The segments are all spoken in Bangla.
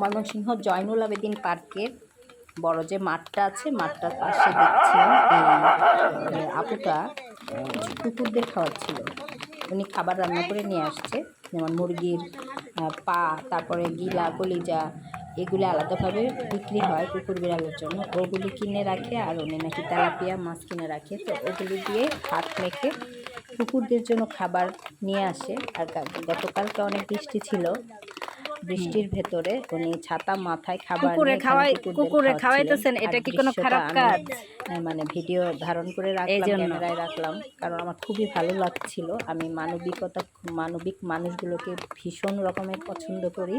ময়মনসিংহ জয়নুল আবেদিন পার্কের বড় যে মাঠটা আছে মাঠটার পাশে দেখছি এই, আপুটা কিছু কুকুরদের খাওয়াচ্ছিল। উনি খাবার রান্না করে নিয়ে আসছে যেমন মুরগির পা তারপরে গিলা কলিজা এগুলো আলাদাভাবে বিক্রি হয় কুকুর বিড়ালের জন্য। ওগুলি কিনে রাখে আর উনি নাকি তেলাপিয়া মাছ কিনে রাখে। তো ওগুলি দিয়ে হাত মেখে কুকুরদের জন্য খাবার নিয়ে আসে। আর গতকালকে অনেক বৃষ্টি ছিল। বৃষ্টির ভেতরে উনি ছাতা মাথায় খাবার কুকুরে খাওয়াই কুকুরে খাওয়াইতেছেন এটা কি কোনো খারাপ কাজ? মানে ভিডিও ধারণ করে রাখলাম ক্যামেরায় রাখলাম কারণ আমার খুবই ভালো লাগছিল। আমি মানবিকতা মানবিক মানুষগুলোকে ভীষণ রকমের পছন্দ করি।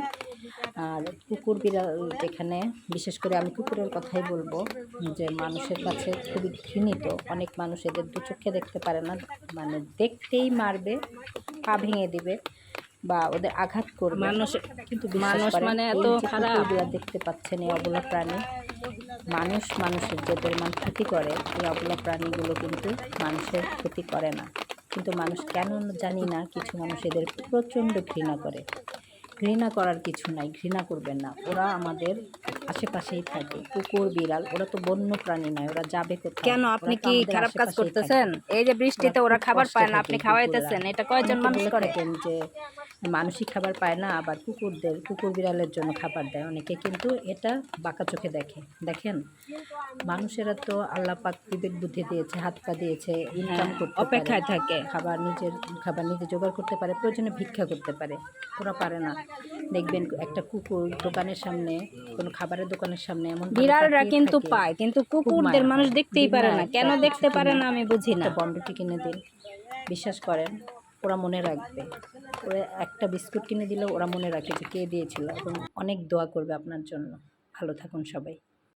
আর কুকুর বিড়াল যেখানে বিশেষ করে আমি কুকুরের কথাই বলব যে মানুষের কাছে খুবই ঘৃণিত। অনেক মানুষ এদের দু চোখে দেখতে পারে না মানে দেখতেই মারবে পা ভেঙে দিবে। বা ওদের আঘাত করবে। মানুষ কিন্তু মানুষ মানে এত খারাপ। দেখতে পাচ্ছেন এই অবলা প্রাণী। মানুষ মানুষের যে পরিমাণ ক্ষতি করে এই অবলা প্রাণীগুলো কিন্তু মানুষের ক্ষতি করে না। কিন্তু মানুষ কেন জানি না কিছু মানুষ এদের প্রচণ্ড ঘৃণা করে। ঘৃণা করার কিছু নাই ঘৃণা করবেন না। ওরা আমাদের আশেপাশেই থাকে। কুকুর বিড়াল ওরা তো বন্য প্রাণী নয় ওরা যাবে কোথায়? কেন আপনি কি খারাপ কাজ করতেছেন? এই যে বৃষ্টিতে ওরা খাবার পায় না আপনি খাওয়াইতেছেন এটা কয়জন মানুষ করে? যে মানুষই খাবার পায় না আবার কুকুরদের কুকুর বিড়ালের জন্য খাবার দেয়। অনেকে কিন্তু এটা বাঁকা চোখে দেখে। দেখেন মানুষেরা তো আল্লাহ পাক বিবেক বুদ্ধি দিয়েছে হাত পা দিয়েছে ইনকাম করতে হ্যাঁ, অপেক্ষায় থাকে। খাবার নিজের খাবার নিজে জোগাড় করতে পারে প্রয়োজনে ভিক্ষা করতে পারে। ওরা পারে না। দেখবেন একটা কুকুর দোকানের সামনে কোনো খাবারের দোকানের সামনে এমন বিড়ালরা কিন্তু পায় কিন্তু কুকুরদের মানুষ দেখতেই পারে না। কেন দেখতে পারে না। আমি বুঝি না। বন্ডটি কিনে দিন। বিশ্বাস করেন ওরা মনে রাখবে। ওরা একটা বিস্কুট কিনে দিলেও ওরা মনে রাখে যে কে দিয়েছিল। এবং অনেক দোয়া করবে আপনার জন্য। ভালো থাকুন সবাই।